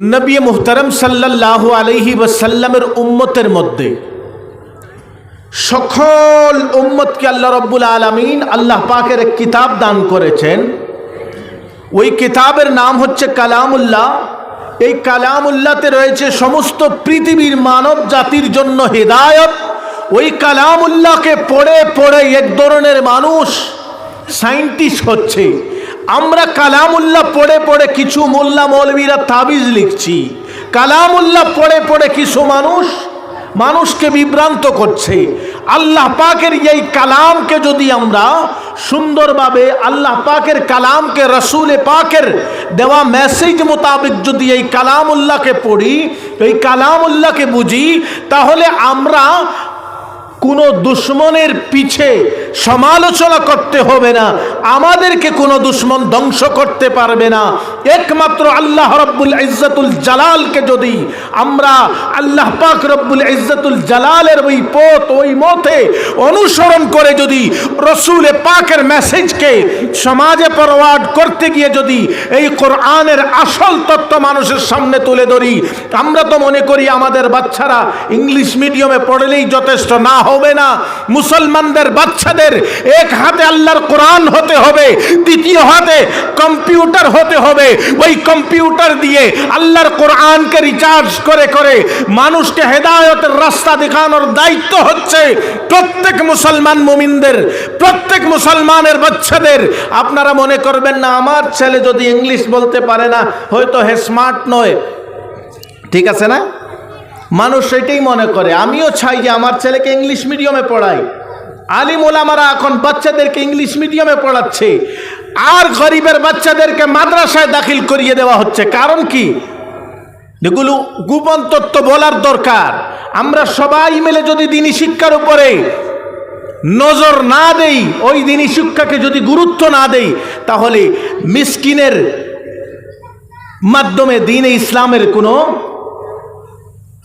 নবী মুহতারম সাল্লাহ আলহি ওয়াসাল্লামের উম্মতের মধ্যে সকল উম্মতকে আল্লাহ রব্বুল আলমিন আল্লাহ পাকের এক কিতাব দান করেছেন। ওই কিতাবের নাম হচ্ছে কালামুল্লাহ। এই কালামুল্লাতে রয়েছে সমস্ত পৃথিবীর মানব জাতির জন্য হেদায়ত। ওই কালামুল্লাহকে পড়ে পড়ে এক ধরনের মানুষ সাইন্টিস্ট হচ্ছে। আমরা কালামুল্লাহ পড়ে পড়ে কিছু মোল্লা মৌলবীরা তাবিজ লিখছি। কালামুল্লাহ পড়ে পড়ে কিছু মানুষ মানুষকে বিভ্রান্ত করছে। আল্লাহ পাকের এই কালামকে যদি আমরা সুন্দরভাবে আল্লাহ পাকের কালামকে রসুলে পাকের দেওয়া মেসেজ মোতাবেক যদি এই কালামুল্লাহকে পড়ি, এই কালামুল্লাহকে বুঝি, তাহলে আমরা কোনো দুশ্মনের পিছে সমালোচনা করতে হবে না, আমাদেরকে কোনো দুশ্মন ধ্বংস করতে পারবে না। একমাত্র আল্লাহ রব্বুল ইজ্জাতুল জালালকে যদি আমরা আল্লাহ পাক রব্বুল ইজ্জাতুল জালালের ওই পথ, ওই মতে অনুসরণ করে যদি রসুলে পাকের মেসেজকে সমাজে ফরওয়ার্ড করতে গিয়ে যদি এই কোরআনের আসল তত্ত্ব মানুষের সামনে তুলে ধরি, আমরা তো মনে করি আমাদের বাচ্চারা ইংলিশ মিডিয়ামে পড়লেই যথেষ্ট, না হবে না। মুসলমানদের বাচ্চাদের এক হাতে আল্লাহর কোরআন হতে হবে, দ্বিতীয় হাতে কম্পিউটার হতে হবে। ওই কম্পিউটার দিয়ে আল্লাহর কোরআনকে রিচার্জ করে করে মানুষকে হেদায়তের রাস্তা দেখানোর দায়িত্ব হচ্ছে প্রত্যেক মুসলমান মুমিনদের, প্রত্যেক মুসলমানের বাচ্চাদের। আপনারা মনে করবেন না, আমার ছেলে যদি ইংলিশ বলতে পারে না, হয়তো হে স্মার্ট নয়। ঠিক আছে না? মানুষ সেটাই মনে করে। আমিও চাই যে আমার ছেলেকে ইংলিশ মিডিয়ামে পড়াই। আলিম ওলামারা এখন বাচ্চাদেরকে ইংলিশ মিডিয়ামে পড়াচ্ছে। আর গরিবের বাচ্চাদেরকে মাদ্রাসায় দাখিল করিয়ে দেওয়া হচ্ছে। কারণ কি? এগুলো গোপন তত্ত্ব বলার দরকার। আমরা সবাই মিলে যদি দিনী শিক্ষার উপরে নজর না দেই, ওই দিনী শিক্ষাকে যদি গুরুত্ব না দেই, তাহলে মিসকিনের মাধ্যমে দিনে ইসলামের কোনো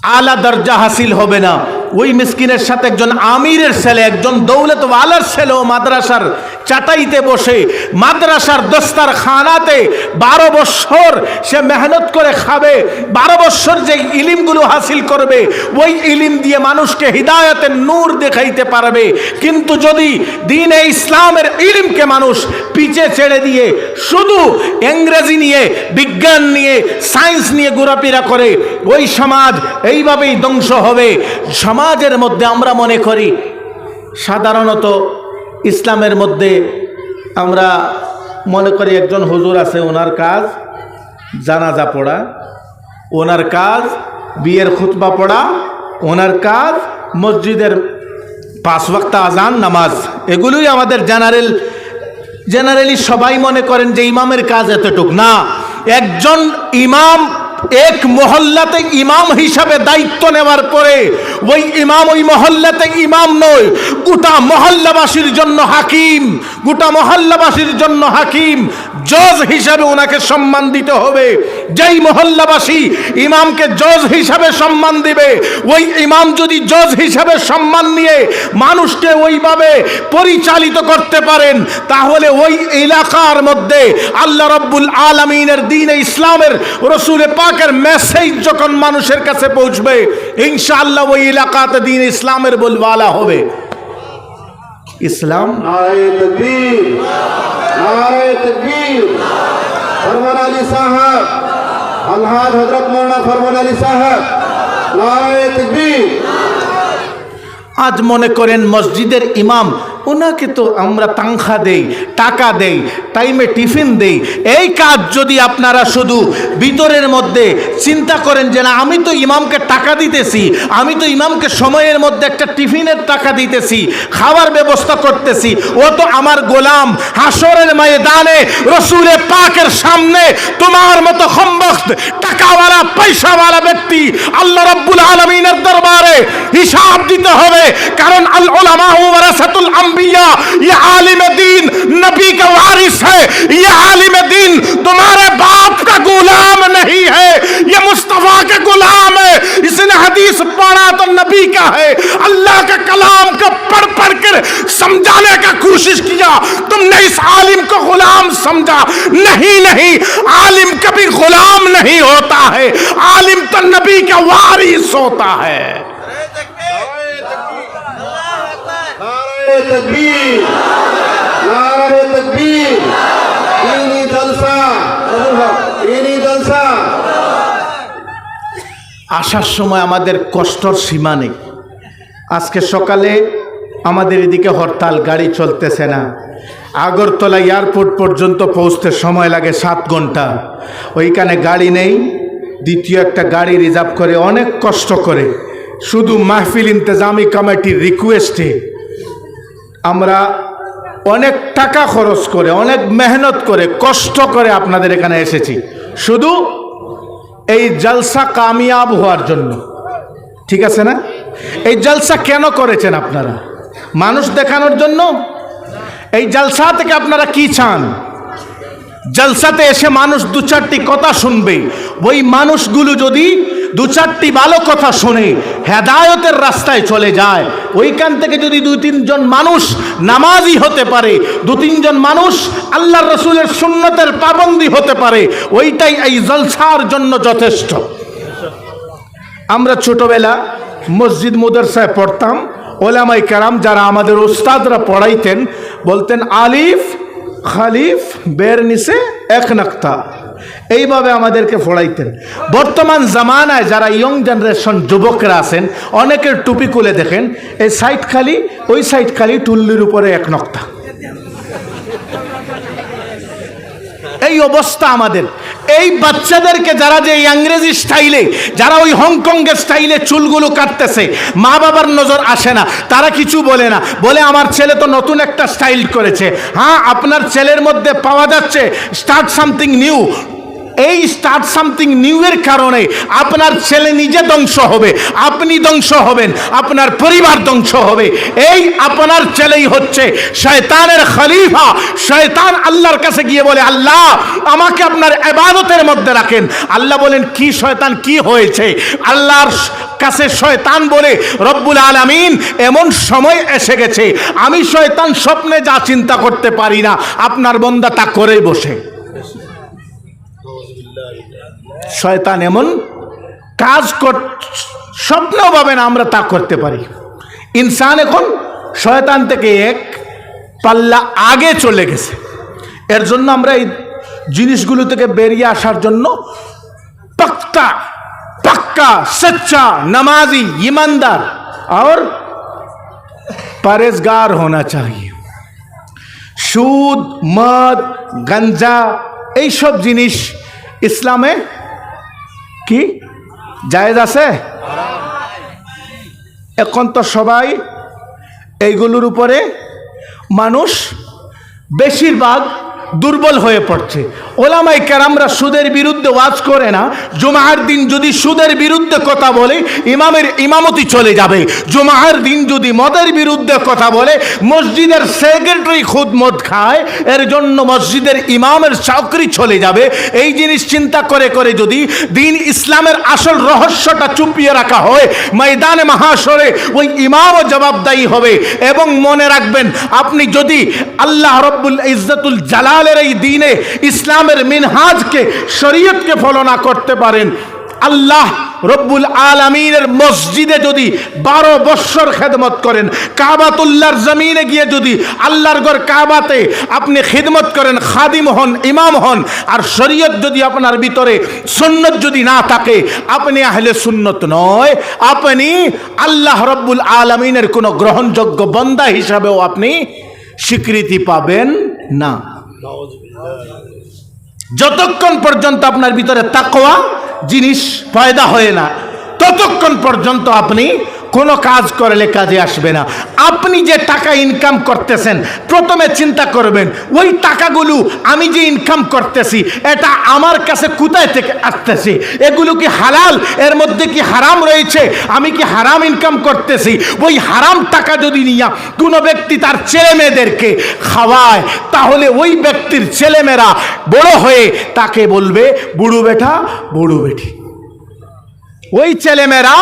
আলা দরজা হাসিল হবে না। ওই মিসকিনের সাথে একজন আমিরের ছেলে, একজন দৌলত আলার ছেলেও মাদ্রাসার চাটাইতে বসে, মাদ্রাসার দস্তার খানাতে বারো বৎসর সে মেহনত করে খাবে, বারো বৎসর যে ইলিমগুলো হাসিল করবে, ওই ইলিম দিয়ে মানুষকে হৃদায়তের নূর দেখাইতে পারবে। কিন্তু যদি দিনে ইসলামের ইলিমকে মানুষ পিছে ছেড়ে দিয়ে শুধু ইংরেজি নিয়ে, বিজ্ঞান নিয়ে, সায়েন্স নিয়ে ঘোরাফেরা করে, ওই সমাজ এইভাবেই ধ্বংস হবে। সমাজের মধ্যে আমরা মনে করি, সাধারণত ইসলামের মধ্যে আমরা মনে করি একজন হুজুর আছে, ওনার কাজ জানাজা পড়া, ওনার কাজ বিয়ের খুতবা পড়া, ওনার কাজ মসজিদের পাঁচ ওয়াক্ত আজান নামাজ। এগুলোই আমাদের জেনারেল, জেনারেলি সবাই মনে করেন যে ইমামের কাজ এতটুক। না, একজন ইমাম এক মহল্লাতে ইমাম হিসাবে দায়িত্ব নেওয়ার পরে ওই ইমাম ওই মহল্লাতে ইমাম নয়, গোটা মহল্লাবাসীর জন্য হাকিম, গোটা মহল্লাবাসীর জন্য হাকিম। জজ হিসাবে ওনাকে সম্মান দিতে হবে। যেই মহল্লাবাসী ইমামকে জজ হিসাবে সম্মান দিবে, ওই ইমাম যদি জজ হিসাবে সম্মান নিয়ে মানুষকে ওইভাবে পরিচালিত করতে পারেন, তাহলে ওই এলাকার মধ্যে আল্লাহ রব্বুল আলমিনের দিনে ইসলামের রসুলে পাকের মেসেজ যখন মানুষের কাছে পৌঁছবে ইনশাআল্লাহ ওই এলাকাতে দিন ইসলামের বলবালা হবে। ইসলাম? আজ মনে করেন মসজিদের ইমাম ওনাকে তো আমরা তাংখা দেই, টাকা দেই টাইমে টিফিন দেই। এই কাজ যদি আপনারা শুধু ভিতরের মধ্যে চিন্তা করেন যে না, আমি তো ইমামকে টাকা দিতেছি, আমি তো ইমামকে সময়ের মধ্যে একটা টিফিনের টাকা দিতেছি খাবার ব্যবস্থা করতেছি, ও তো আমার গোলাম হাসরের ময়দানে রসুলে পাকের সামনে, তোমার মতো খম্বস্ত টাকাওয়ালা, পয়সাওয়ালা ব্যক্তি আল্লাহ রব্বুল আলমিনের দরবারে হিসাব দিতে হবে। কারণ আল ওলামা ওয়ারাসাতুল انبیاء، یہ عالم دین نبی کا وارث ہے، یہ عالم دین تمہارے باپ کا غلام نہیں ہے، یہ مصطفیٰ کا غلام ہے۔ اس نے حدیث پڑھا تو نبی کا ہے۔ اللہ کا کلام کا پڑھ پڑھ کر سمجھانے کا کوشش کیا۔ تم نے اس عالم کو غلام سمجھا۔ نہیں نہیں، عالم کبھی غلام نہیں ہوتا ہے۔ عالم تو نبی کا وارث ہوتا ہے۔ তকবীর। তকবীর। জলসা। জলসা। আসার সময় আমাদের কষ্টর সীমা নেই। আজকে সকালে আমাদের এদিকে হরতাল, গাড়ি চলতেছে না। আগরতলা এয়ারপোর্ট পর্যন্ত পৌঁছতে সময় লাগে সাত ঘণ্টা। ওইখানে গাড়ি নেই। দ্বিতীয় একটা গাড়ি রিজার্ভ করে অনেক কষ্ট করে। শুধু মাহফিল ইন্তজামী কমিটির রিকোয়েস্টে আমরা অনেক টাকা খরচ করে, অনেক মেহনত করে, কষ্ট করে আপনাদের এখানে এসেছি। শুধু এই জলসা কামিয়াব হওয়ার জন্য। ঠিক আছে না? এই জলসা কেন করেছেন আপনারা? মানুষ দেখানোর জন্য? এই জলসা থেকে আপনারা কি চান? জলসাতে এসে মানুষ দু চারটি কথা শুনবে। ওই মানুষগুলো যদি দু চারটি ভালো কথা শুনে হেদায়তের রাস্তায় চলে যায়। ওইখান থেকে যদি দুই তিনজন মানুষ নামাজি হতে পারে, দু তিনজন মানুষ আল্লাহ রসুলের সুন্নতের পাবন্দি হতে পারে, ওইটাই এই জলসার জন্য যথেষ্ট। আমরা ছোটবেলা মসজিদ মুদারসায় পড়তাম। ওলামাই কারাম যারা আমাদের ওস্তাদরা পড়াইতেন, বলতেন, আলিফ, খালিফ, বের নিচে এক নাক্তা। এইভাবে আমাদেরকে ফোড়াইতেন। বর্তমান জামানায় যারা ইয়ং জেনারেশন যুবকরা আছেন, অনেকের টুপি খুলে দেখেন, এই সাইড খালি, ওই সাইড খালি, টুল্লির উপরে এক নক্তা। এই অবস্থা আমাদের। এই বাচ্চাদেরকে যারা যে ইংরেজি স্টাইলে, যারা ওই হংকংয়ের স্টাইলে চুলগুলো কাটতেছে, মা বাবার নজর আসে না, তারা কিছু বলে না। বলে, আমার ছেলে তো নতুন একটা স্টাইল করেছে। হ্যাঁ আপনার ছেলের মধ্যে পাওয়া যাচ্ছে, স্টার্ট সামথিং নিউ। এই স্টার্ট সামথিং নিউ এর কারণে আপনার ছেলে নিজে ধ্বংস হবে, আপনি ধ্বংস হবেন, আপনার পরিবার ধ্বংস হবে। এই আপনার ছেলেই হচ্ছে শয়তানের খলিফা। শয়তান আল্লাহর কাছে গিয়ে বলে, আল্লাহ, আমাকে আপনার এবাদতের মধ্যে রাখেন। আল্লাহ বলেন, কি শয়তান, কি হয়েছে? আল্লাহর কাছে শয়তান বলে, রব্বুল আলামিন, এমন সময় এসে গেছে। আমি শয়তান স্বপ্নে যা চিন্তা করতে পারি না, আপনার বন্দা তা করেই বসে। শয়তান এমন কাজ কর স্বপ্নও পাবে না আমরা তা করতে পারি ইনসান এখন শয়তান থেকে এক পাল্লা আগে চলে গেছে এর জন্য আমরা এই জিনিসগুলো থেকে বেরিয়ে আসার জন্য পাক্কা পাক্কা সচ্চা नमाजी ईमानदार और परहेजगार होना चाहिए সুদ মদ গাঞ্জা এইসব জিনিস ইসলামে কি? জায়েজ আছে? এখন তো সবাই এইগুলোর উপরে মানুষ বেশিরভাগ দুর্বল হয়ে পড়ছে। ওলামাই কেরামরা সুদের বিরুদ্ধে ওয়াজ করে না। জুমাহার দিন যদি সুদের বিরুদ্ধে কথা বলে, ইমামের ইমামতি চলে যাবে। জুমাহার দিন যদি মদের বিরুদ্ধে কথা বলে, মসজিদের সেক্রেটারি খুদ মদ খায়, এর জন্য মসজিদের ইমামের চাকরি চলে যাবে। এই জিনিস চিন্তা করে করে যদি দিন ইসলামের আসল রহস্যটা চুপিয়ে রাখা হয়, ময়দানে মহাসরে ওই ইমামও জবাবদায়ী হবে। এবং মনে রাখবেন, আপনি যদি আল্লাহ রব্বুল ইজ্জতুল জালালের এই দিনে ইসলামের মিনহাজকে, শরীয়তকে ফলো না করতে পারেন। আল্লাহ রব্বুল আলমিনের মসজিদে যদি বারো বৎসর খেদমত করেন, কাবাতুল্লাহর জমিনে গিয়ে যদি আল্লাহর ঘর কাবাতে আপনি খিদমত করেন, খাদিম হন, ইমাম হন, আর শরীয়ত যদি আপনার ভিতরে, সুন্নত যদি না থাকে, আপনি আহলে সুন্নত নয়। আপনি আল্লাহ রব্বুল আলমিনের কোনো গ্রহণযোগ্য বন্দা হিসাবেও আপনি স্বীকৃতি পাবেন না। যতক্ষণ পর্যন্ত আপনার ভিতরে তাকোয়া জিনিস পয়দা হয় না ততক্ষণ পর্যন্ত আপনি কোনো কাজ করলে কাজে আসবে না। আপনি যে টাকা ইনকাম করতেছেন, প্রথমে চিন্তা করবেন, ওই টাকাগুলো আমি যে ইনকাম করতেছি, এটা আমার কাছে কোথায় থেকে আসতেছে? এগুলো কি হালাল? এর মধ্যে কি হারাম রয়েছে? আমি কি হারাম ইনকাম করতেছি? ওই হারাম টাকা যদি নিয়ে কোনো ব্যক্তি তার ছেলে মেয়েদেরকে খাওয়ায়, তাহলে ওই ব্যক্তির ছেলেমেয়েরা বড় হয়ে তাকে বলবে, বুড়ো বেটা, বুড়ো বেটি। ওই ছেলেমেয়েরা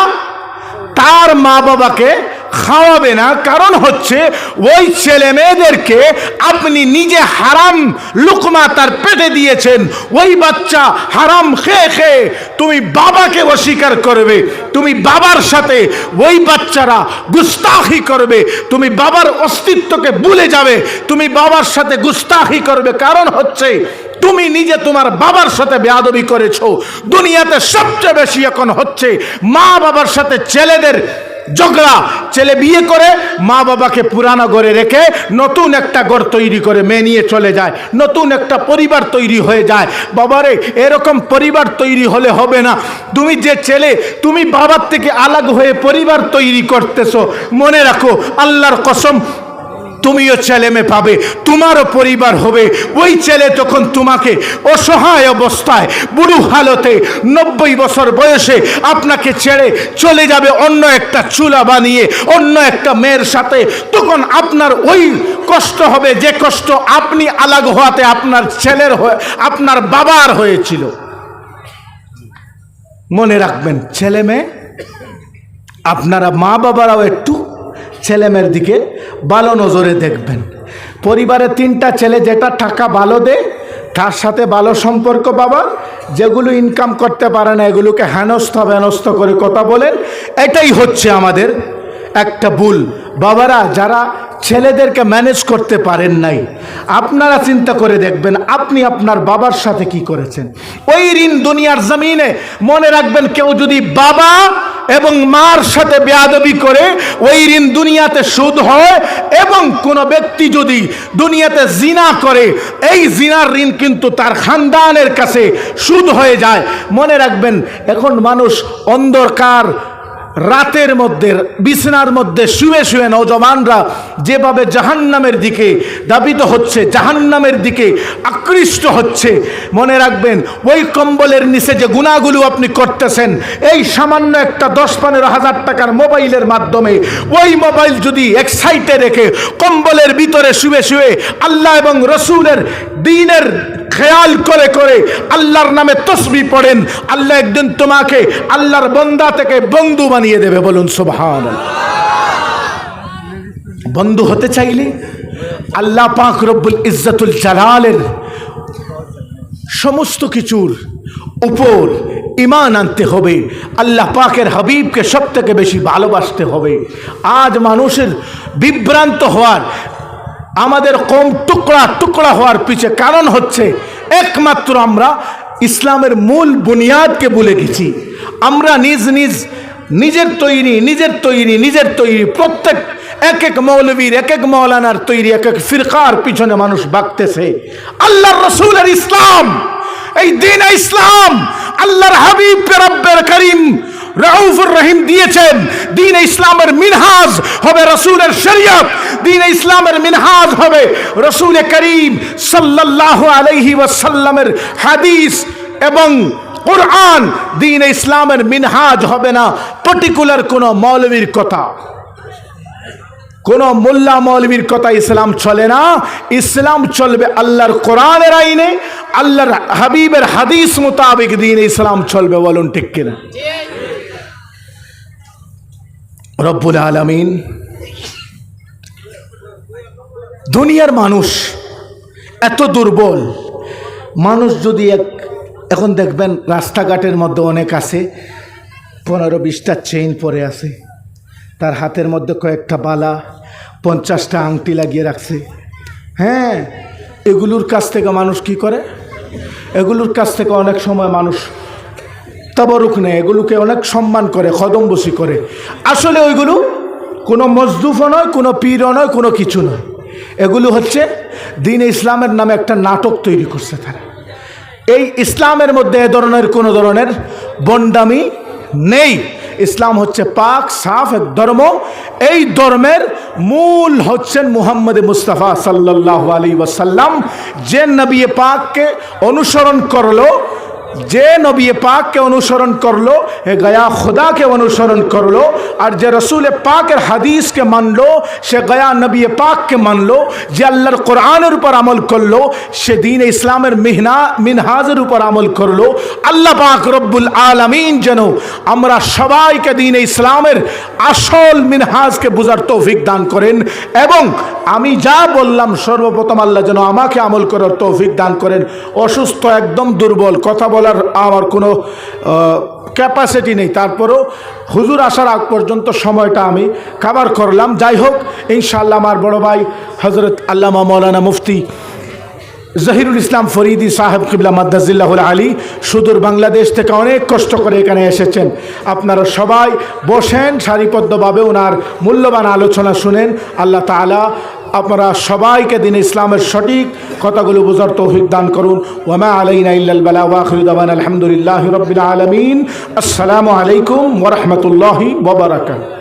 তার মা বাবাকে খাওয়াবে না। কারণ হচ্ছে, ওই ছেলে মেয়েদেরকে আপনি নিজে হারাম লুকমা তার পেটে দিয়েছেন। ওই বাচ্চা হারাম খেয়ে খেয়ে তুমি বাবাকে অস্বীকার করবে। তুমি বাবার সাথে ওই বাচ্চারা গুস্তাখি করবে। তুমি বাবার অস্তিত্বকে ভুলে যাবে। তুমি বাবার সাথে গুস্তাখি করবে। কারণ হচ্ছে, তুমি নিজে তোমার বাবার সাথে বেয়াদবি করেছ। দুনিয়াতে সবচেয়ে বেশি এখন হচ্ছে মা বাবার সাথে ছেলেদের ঝগড়া। ছেলে বিয়ে করে, মা বাবাকে পুরানো ঘরে রেখে নতুন একটা ঘর তৈরি করে মেয়ে নিয়ে চলে যায়। নতুন একটা পরিবার তৈরি হয়ে যায়। বাবারে, এরকম পরিবার তৈরি হলে হবে না। তুমি যে ছেলে, তুমি বাবার থেকে আলাগ হয়ে পরিবার তৈরি করতেছো। মনে রাখো, আল্লাহর কসম তুমিও ছেলে মেয়ে পাবে, তোমারও পরিবার হবে। ওই ছেলে তখন তোমাকে অসহায় অবস্থায়, বুড়ো হালতে নব্বই বছর বয়সে আপনাকে ছেড়ে চলে যাবে, অন্য একটা চুলা বানিয়ে, অন্য একটা মেয়ের সাথে। তখন আপনার ওই কষ্ট হবে, যে কষ্ট আপনি আলাগ হওয়াতে আপনার ছেলের হয়ে, আপনার বাবার হয়েছিল। মনে রাখবেন, ছেলে মেয়ে, আপনারা মা বাবারাও একটু ছেলেমেয়ের দিকে ভালো নজরে দেখবেন। পরিবারে তিনটা ছেলে, যেটা টাকা ভালো দেয়, তার সাথে ভালো সম্পর্ক পাবা, যেগুলো ইনকাম করতে পারে না, এগুলোকে হেনস্থ বেনস্থ করে কথা বলেন। এটাই হচ্ছে আমাদের একটা ভুল। বাবারা, যারা ছেলেদেরকে ম্যানেজ করতে পারেন নাই। আপনারা চিন্তা করে দেখবেন, আপনি আপনার বাবার সাথে কি করেছেন? ওই ঋণ দুনিয়ার জমিনে মনে রাখবেন, কেউ যদি বাবা এবং মার সাথে বেয়াদবি করে, ওই ঋণ দুনিয়াতে সুদ হয় এবং কোনো ব্যক্তি যদি দুনিয়াতে জিনা করে, এই জিনার ঋণ কিন্তু তার খানদানের কাছে সুদ হয়ে যায়। মনে রাখবেন, এখন মানুষ অন্ধকার রাতের মধ্যে, বিছনার মধ্যে শুয়ে শুয়ে নৌজওয়ানরা যেভাবে জাহান্নামের দিকে দাবিত হচ্ছে, জাহান্নামের দিকে আকৃষ্ট হচ্ছে, মনে রাখবেন, ওই কম্বলের নিচে যে গুণাগুলো আপনি করতেছেন, এই সামান্য একটা দশ পনেরো হাজার টাকার মোবাইলের মাধ্যমে, ওই মোবাইল যদি এক সাইডে রেখে কম্বলের ভিতরে শুয়ে শুয়ে আল্লাহ এবং রসুলের দিনের খেয়াল করে করে আল্লাহর নামে তসবি পড়েন। আল্লাহ একদিন তোমাকে আল্লাহর বন্দা থেকে বন্ধু বানিয়ে দেবে, বলুন সুবহান বন্ধু হতে চাইলে আল্লাহ পাক রব্বুল ইজ্জাতুল জালালের সমস্ত কিছুর উপর ইমান আনতে হবে। আল্লাহ পাকের হাবিবকে সব থেকে বেশি ভালোবাসতে হবে। আজ মানুষের বিভ্রান্ত হওয়ার আমাদের কম টুকরা টুকরা হওয়ার পিছে কারণ হচ্ছে একমাত্র আমরা ইসলামের মূল বুনিয়াদকে ভুলে গেছি। আমরা নিজ নিজ নিজের তৈরি নিজের তৈরি নিজের তৈরি প্রত্যেক এক এক মৌলবীর এক এক মৌলানার তৈরি এক এক ফিরকার পিছনে মানুষ বাঁকতেছে আল্লাহর রসুলের ইসলাম, এই দিন ইসলাম, আল্লাহর হাবিব রব্বের করিম রাউফুর রহিম দিয়েছেন। দিন ইসলামের মিনহাজ হবে রসুলের শরীয়ত। দিন ইসলামের মিনহাজ হবে রসুল করিম সাল্লাল্লাহু আলাইহি ওয়াসাল্লামের হাদিস এবং কোরআন। দিন ইসলামের মিনহাজ হবে না পার্টিকুলার কোনো মৌলবীর কথা। কোন মোল্লা মৌলবীর কথা ইসলাম চলে না। ইসলাম চলবে আল্লাহর কোরআনের আইনে, আল্লাহর হাবিবের হাদিস মোতাবেক দিন ইসলাম চলবে, বলুন ঠিক কিনা? রব্বুল আলমিন। দুনিয়ার মানুষ এত দুর্বল। মানুষ যদি এক এখন দেখবেন রাস্তাঘাটের মধ্যে অনেক আছে। পনেরো বিশটা চেইন পরে আছে। তার হাতের মধ্যে কয়েকটা বালা, পঞ্চাশটা আংটি লাগিয়ে রাখছে। হ্যাঁ এগুলোর কাছ থেকে মানুষ কি করে? এগুলোর কাছ থেকে অনেক সময় মানুষ তবরুক নেয় এগুলোকে অনেক সম্মান করে কদমবসি করে। আসলে ওইগুলো কোনো মজদুফও নয়, কোনো পীরও নয়, কোনো কিছু নয়। এগুলো হচ্ছে দিন ইসলামের নামে একটা নাটক তৈরি করছে তারা। এই ইসলামের মধ্যে এ ধরনের কোনো ধরনের বন্ডামি নেই। ইসলাম হচ্ছে পাক, সাফ, এক ধর্ম। এই ধর্মের মূল হচ্ছেন মুহাম্মদ মুস্তাফা সাল্লাহ আলী ওয়াসাল্লাম। যে নবী পাককে অনুসরণ করল যে নবী পাককে অনুসরণ করল, এ গয়া খুদাকে অনুসরণ করল, আর যে রসুল পাকের হাদিসকে মানলো, সে গয়া নবী পাককে মানলো, যে আল্লাহর কোরআনের উপর আমল করল, সে দিন ইসলামের মিহনা, মিনহাজের উপর আমল করল। আল্লাহ পাক রব্বুল আলমিন যেন আমরা সবাইকে দিন ইসলামের আসল মিনহাজকে বোঝার তৌফিক দান করেন, এবং আমি যা বললাম সর্বপ্রথম আল্লাহ যেন আমাকে আমল করার তৌফিক দান করেন। অসুস্থ, একদম দুর্বল, কথা বলার আমার কোনো ক্যাপাসিটি নেই। তারপরও হুজুর আসার আগ পর্যন্ত সময়টা আমি কাবার করলাম। যাই হোক, ইনশাআল্লাহ আমার বড় ভাই হজরত আল্লামা মৌলানা মুফতি জহিরুল ইসলাম ফরিদি সাহেব কিবলা মাদ্দাজিল্লাহুল আলী, সুদূর বাংলাদেশ থেকে অনেক কষ্ট করে এখানে এসেছেন। আপনারা সবাই বসেন, সারিবদ্ধভাবে ওনার মূল্যবান আলোচনা শুনেন। আল্লাহ তালা আপনারা সবাইকে দিন ইসলামের সঠিক কথাগুলো বোঝার তৌফিক দান করুন। ওমা আলাইনা ইল্লাল বালা ওয়াখিরুদ্দান আলহামদুলিল্লাহ রবিল আলমিন। আসসালামু আলাইকুম ওরহমতুল্লাহি ওবরাকাত